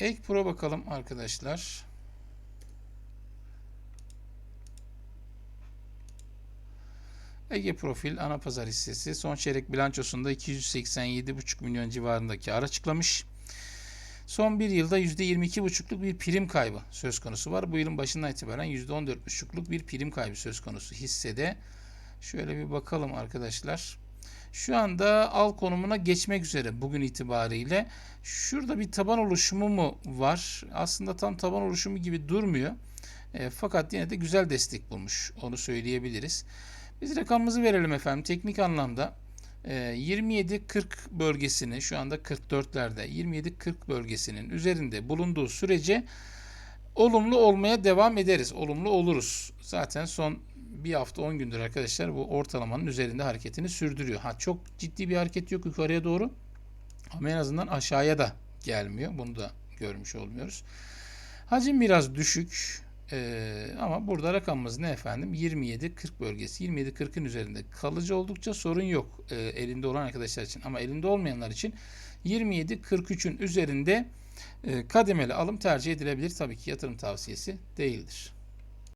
Ek Pro bakalım arkadaşlar. Ege Profil ana pazar hissesi son çeyrek bilançosunda 287,5 milyon civarında kar açıklamış. Son bir yılda %22,5'luk bir prim kaybı söz konusu var. Bu yılın başından itibaren %14,5'luk bir prim kaybı söz konusu hissede. Şöyle bir bakalım arkadaşlar. Şu anda al konumuna geçmek üzere bugün itibariyle. Şurada bir taban oluşumu mu var? Aslında tam taban oluşumu gibi durmuyor. E, fakat yine de güzel destek bulmuş. Onu söyleyebiliriz. Biz rakamımızı verelim efendim. Teknik anlamda e, 27-40 bölgesini şu anda 44'lerde 27-40 bölgesinin üzerinde bulunduğu sürece olumlu olmaya devam ederiz. Olumlu oluruz. Zaten son bir hafta 10 gündür arkadaşlar bu ortalamanın üzerinde hareketini sürdürüyor. Ha çok ciddi bir hareket yok yukarıya doğru. Ama en azından aşağıya da gelmiyor. Bunu da görmüş olmuyoruz. Hacim biraz düşük. Ee, ama burada rakamımız ne efendim? 27-40 bölgesi. 27-40'ın üzerinde kalıcı oldukça sorun yok e, elinde olan arkadaşlar için. Ama elinde olmayanlar için 27-43'ün üzerinde e, kademeli alım tercih edilebilir. Tabii ki yatırım tavsiyesi değildir.